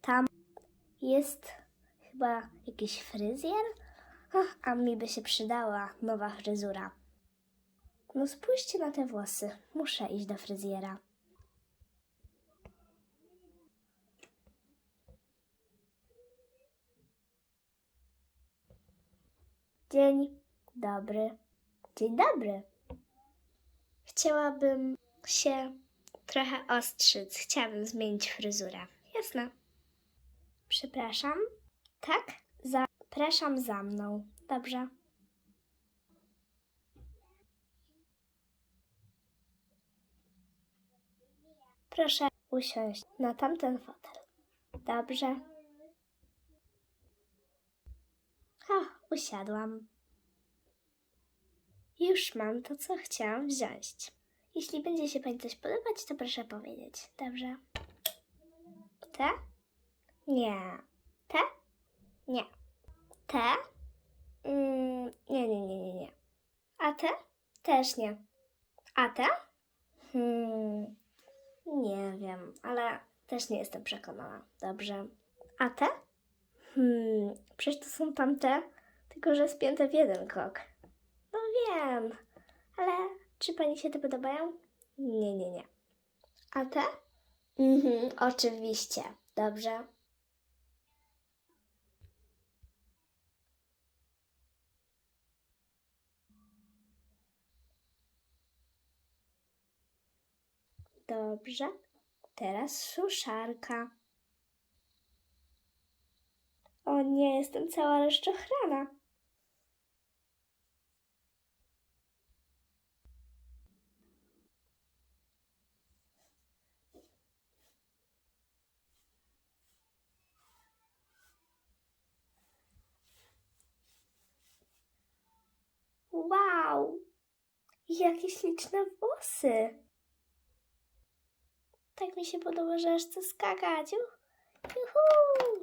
tam jest chyba jakiś fryzjer. Ach, a mi by się przydała nowa fryzura. No spójrzcie na te włosy. Muszę iść do fryzjera. Dzień dobry. Dzień dobry. Chciałabym się trochę ostrzyc. Chciałabym zmienić fryzurę. Jasne. Przepraszam. Tak? Zapraszam za mną. Dobrze. Proszę usiąść na tamten fotel. Dobrze. O, usiadłam. Już mam to, co chciałam wziąć. Jeśli będzie się Pani coś podobać, to proszę powiedzieć. Dobrze. Te? Nie. Te? Nie. Te? Mm, nie, nie, nie, nie, nie. A te? Też nie. A te? Hmm, nie wiem, ale też nie jestem przekonana. Dobrze. A te? Hmm, przecież to są tamte, tylko że spięte w jeden krok. No wiem, ale czy pani się te podobają? Nie, nie, nie. A te? Mhm, oczywiście. Dobrze. Dobrze. Teraz suszarka. O nie, jestem cała rozczochrana. Wow! Jakie śliczne włosy! Tak mi się podoba, że aż chcę skakać. Juh. Juhu!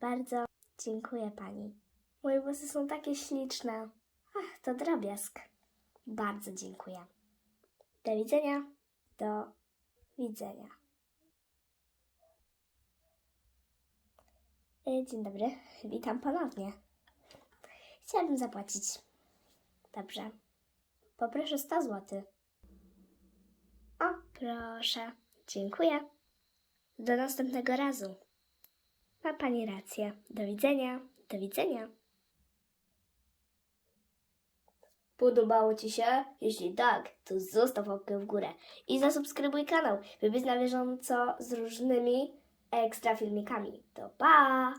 Bardzo dziękuję pani. Moje włosy są takie śliczne. Ach, to drobiazg. Bardzo dziękuję. Do widzenia. Do widzenia. E, Dzień dobry, witam ponownie. Chciałabym zapłacić. Dobrze. Poproszę 100 zł. O, proszę. Dziękuję. Do następnego razu. Ma pani rację. Do widzenia. Do widzenia. Podobało Ci się? Jeśli tak, to zostaw łapkę w górę i zasubskrybuj kanał, by być na bieżąco z różnymi ekstra filmikami. To pa!